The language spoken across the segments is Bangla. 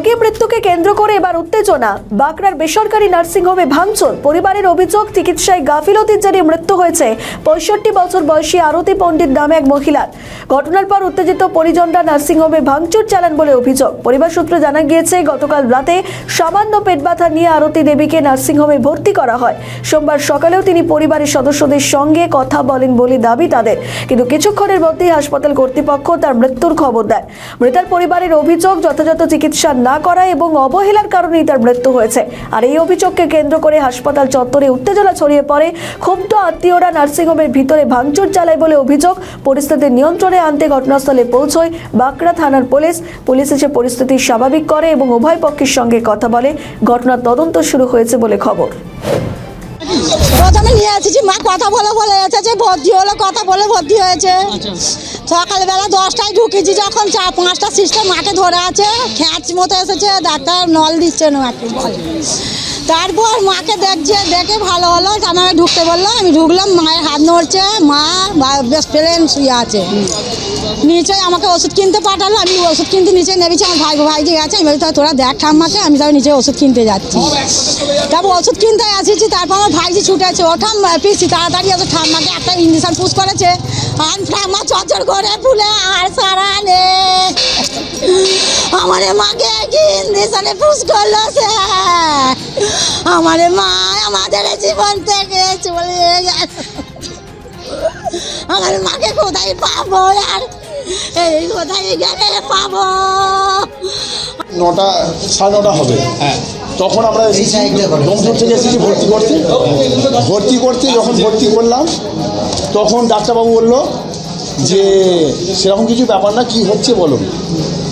রোগী মৃত্যুকে কেন্দ্র করে এবার উত্তেজনা। বাঁকড়ার বেসরকারি নার্সিংহোমে ভাঙচুর। পরিবারের অভিযোগ, চিকিৎসায় গাফিলতির জেরে মৃত্যু হয়েছে পঁয়ষট্টি বছর বয়সী আরতি পণ্ডিত নামে এক মহিলার। ঘটনার পর উত্তেজিত পরিজনরা নার্সিংহোমে ভাঙচুর চালান বলে অভিযোগ। পরিবার সূত্রে জানা গিয়েছে, গতকাল রাতে সামান্য পেট ব্যথা নিয়ে আরতি দেবীকে নার্সিংহোমে ভর্তি করা হয়। সোমবার সকালেও তিনি পরিবারের সদস্যদের সঙ্গে কথা বলেন বলে দাবি তাদের। কিন্তু কিছুক্ষণের মধ্যেই হাসপাতাল কর্তৃপক্ষ তার মৃত্যুর খবর দেয়। মৃতার পরিবারের অভিযোগ, যথাযথ চিকিৎসা না করা এবং অবহেলার কারণেই তার মৃত্যু হয়েছে। আর এই অভিযোগকে কেন্দ্র করে হাসপাতাল চত্বরে উত্তেজনা ছড়িয়ে পড়ে। ক্ষুব্ধ আত্মীয়রা নার্সিংহোমের ভিতরে ভাঙচুর চালায় বলে অভিযোগ। পরিস্থিতি নিয়ন্ত্রণে আনতে ঘটনাস্থলে পৌঁছয় বাঁকড়া থানার পুলিশ। পুলিশ এসে পরিস্থিতি স্বাভাবিক করে এবং উভয় পক্ষের সঙ্গে কথা বলে। ঘটনার তদন্ত শুরু হয়েছে বলে খবর। প্রথমে নিয়ে এসেছি মা কথা বলে বলে এসেছে ভর্তি হলো কথা বলে ভর্তি হয়েছে। সকালবেলা দশটায় ঢুকেছি যখন চা পাঁচটা সিস্টেম মাকে ধরে আছে খ্যাঁচ মতো এসেছে ডাক্তার নল দিচ্ছে না মাকে বলে তারপর মাকে দেখছে দেখে ভালো হলো আমাকে ঢুকতে বলল আমি ঢুকলাম মায়ের হাত নড়ছে মা বেশ প্লেন শুয়ে আছে। নিচে আমাকে ওষুধ কিনতে পাঠালো আমি ওষুধ কিনতে নিচে নেমেছি আমার ভাই ভাইজি গেছে আমি বলি, "তাহলে তোরা দেখ ঠাম্মাকে আমি তাহলে নিচে ওষুধ কিনতে যাচ্ছি। তারপর ওষুধ কিনতে আসিছি তারপর আমার ভাইজি ছুটেছে ও ঠাম্মা পিসি তাড়াতাড়ি এসে ঠাম্মাকে একটা ইঞ্জেকশন পুশ করেছে। আর ঠাম্মা চচর করে ফুলে আর সারা নে। আমার মাকে কি ইঞ্জেকশনে পুশ করল সে? আমার মা আমাদের জীবন থেকে চলে গেল আমার মাকে কোথায় পাবো আর এই কোথায় গেলে পাবো? নটা সাড়ে নটা হবে। তখন আমরা এসেছি দমদম থেকে এসেছি ভর্তি করতে ভর্তি করতে যখন ভর্তি করলাম তখন ডাক্তারবাবু বলল যে সেরকম কিছু ব্যাপার না কি হচ্ছে বলো।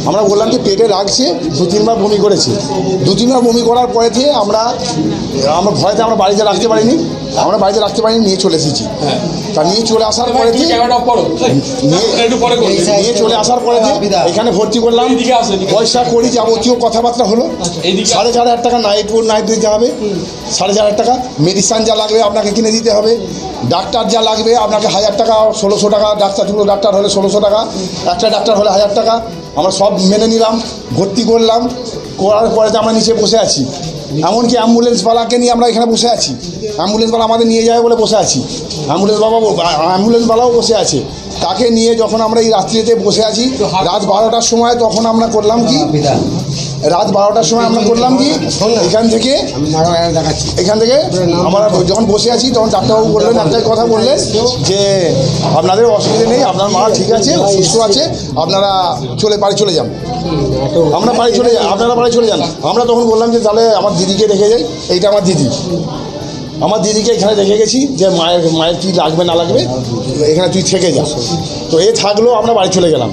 আমরা বললাম যে পেটে লাগছে দু তিনবার বমি করেছে। দু তিনবার বমি করার পরে থেকে আমরা আমরা ভয়তে আমরা বাড়িতে রাখতে পারিনি আমরা বাড়িতে রাখতে পারিনি নিয়ে চলে এসেছি। তা নিয়ে চলে আসার পরে নিয়ে চলে আসার পরে যে এখানে ভর্তি করলাম। পয়সা করি যাবতীয় কথাবার্তা হলো। সাড়ে চার হাজার টাকা নাইট নাইট দিতে হবে সাড়ে চার হাজার টাকা। মেডিসিন যা লাগবে আপনাকে কিনে দিতে হবে। ডাক্তার যা লাগবে আপনাকে হাজার টাকা ষোলোশো টাকা। ডাক্তার দুটো ডাক্তার হলে ষোলোশো টাকা। একটা ডাক্তার হলে হাজার টাকা। আমরা সব মেনে নিলাম, ভর্তি করলাম, করার পরে আমরা নিচে বসে আছি। এমনকি অ্যাম্বুলেন্সওয়ালাকে নিয়ে আমরা এখানে বসে আছি। অ্যাম্বুলেন্সওয়ালা আমাদের নিয়ে যাবে বলে বসে আছি। অ্যাম্বুলেন্স বাবা অ্যাম্বুলেন্সওয়ালাও বসে আছে। তাকে নিয়ে যখন আমরা এই রাত্রিতে বসে আছি, রাত বারোটার সময় তখন আমরা করলাম কি? রাত বারোটার সময় আমরা করলাম কি, এখান থেকে এখান থেকে আমরা যখন বসে আছি, তখন ডাক্তারবাবু বললেন, একটাই কথা বললেন, যে আপনাদের অসুবিধা নেই, আপনার মা ঠিক আছে, সুস্থ আছে, আপনারা চলে বাড়ি চলে যান। আমরা বাড়ি চলে যাই আপনারা বাড়ি চলে যান। আমরা তখন বললাম যে, তাহলে আমার দিদিকে রেখে যাই, এইটা আমার দিদি। আমার দিদিকে এখানে রেখে গেছি, যে মায়ের মায়ের কী লাগবে, না লাগবে, এখানে তুই থেকে যা। তো এ থাকলেও আমরা বাড়ি চলে গেলাম।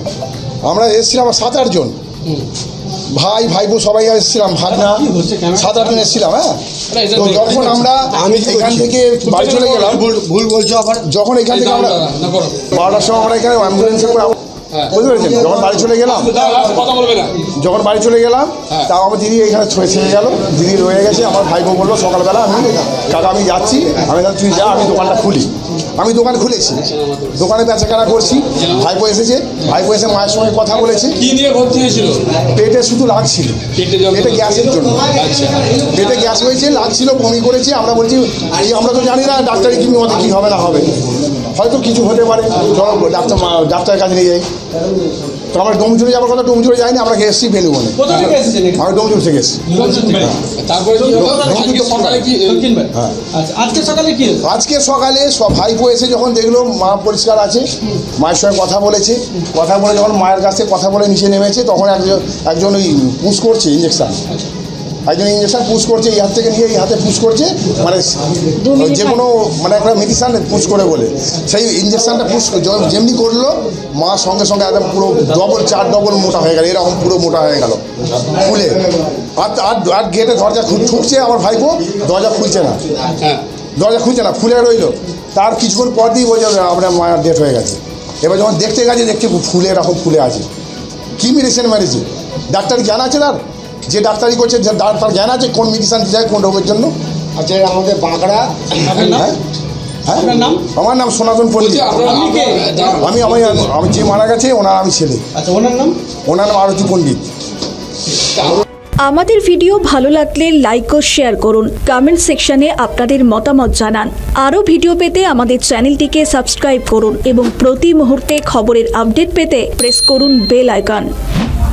আমরা এসেছিলাম সাত আটজন। ভাই ভাইবো সবাই এসেছিলাম ভাগনা। সাত আটজন এসেছিলাম হ্যাঁ? তো যখন আমরা আমি এখান থেকে বাড়ি চলে গেলাম ভুল বলছো আবার? যখন এখান থেকে আমরা বারোটার সময় আমরা এখানে অ্যাম্বুলেন্সে করে বুঝতে পেরেছেন যখন বাড়ি চলে গেলাম না। যখন বাড়ি চলে গেলাম তাও আমার দিদি এখানে ছুঁয়ে ছেড়ে গেল। দিদি রয়ে গেছে আমার ভাইপো বলল সকালবেলা আমি কাকা আমি যাচ্ছি আমি তুই যা আমি দোকানটা খুলি। আমি দোকান খুলেছি। দোকানে বেচাকেনা করছি। ভাই ভাইপো এসেছে। ভাই ভাইপো এসে মায়ের সঙ্গে কথা বলেছে। কি নিয়ে ভর্তি হয়েছিল? পেটে শুধু লাগছিল পেটে গ্যাসের জন্য। আচ্ছা। পেটে গ্যাস হয়েছে লাগছিল বমি করেছে। আমরা বলছি আমরা তো জানি না ডাক্তারি কি মতে কী হবে না হবে? হয়তো কিছু হতে পারে। ডাক্তার মা- ডাক্তারের কাছে নিয়ে যাই। তো আমরা ডোমজুড়ে যাওয়ার কথা ডোমজুড়ে যাইনি আমরা এসেছি থেকে আমি ডোমজুড় থেকে এসেছি? আজকে সকালে হ্যাঁ। আচ্ছা আজকে সকালে কি হলো? আজকে সকালে সব ভাইপো এসে যখন দেখল মা পরিষ্কার আছে মায়ের সঙ্গে কথা বলেছে। কথা বলে যখন মায়ের কাছে কথা বলে নিচে নেমেছে তখন একজন একজন ওই পুশ করছে ইঞ্জেকশন একজন ইঞ্জেকশন পুশ করছে এই হাত থেকে নিয়ে এই হাতে পুশ করছে মানে যে কোনো মানে একটা মেডিসিন পুশ করে বলে। সেই ইঞ্জেকশনটা পুশ যেমনি করল মা সঙ্গে সঙ্গে একদম পুরো ডবল চার ডবল মোটা হয়ে গেল এরকম পুরো মোটা হয়ে গেল খুলে। আর আর আর গেটে দরজা ঠুকছে আমার ভাইপো দরজা খুলছে না। দরজা খুলছে না ফুলে রইল। তার কিছুক্ষণ পর দিয়ে বলছে আপনার মায়ের ডেট হয়ে গেছে। এবার যখন দেখতে গেছে দেখতে ফুলে এরকম ফুলে আছে। কী মেডিসিন মেরেছে? ডাক্তার জ্ঞান আছে তার? যে ডাক্তারি করছে যে তার তার জ্ঞান আছে কোন মেডিসিন দিতে হয় কোন রোগের জন্য। আচ্ছা আমাদের বাঁকড়া। হ্যাঁ হ্যাঁ? আপনার নাম? আমার নাম সনাতন পল্লী কে? দাঁড়ান। আমি আমি আমি যে মারা গেছে ওনার আমি ছেলে। আচ্ছা ওনার নাম? ওনার নাম আরতি পণ্ডিত। আমাদের ভিডিও ভালো লাগলে লাইক ও শেয়ার করুন। কমেন্ট সেকশনে আপনাদের মতামত জানান। আরও ভিডিও পেতে আমাদের চ্যানেলটিকে সাবস্ক্রাইব করুন এবং প্রতি মুহূর্তে খবরের আপডেট পেতে প্রেস করুন বেল আইকন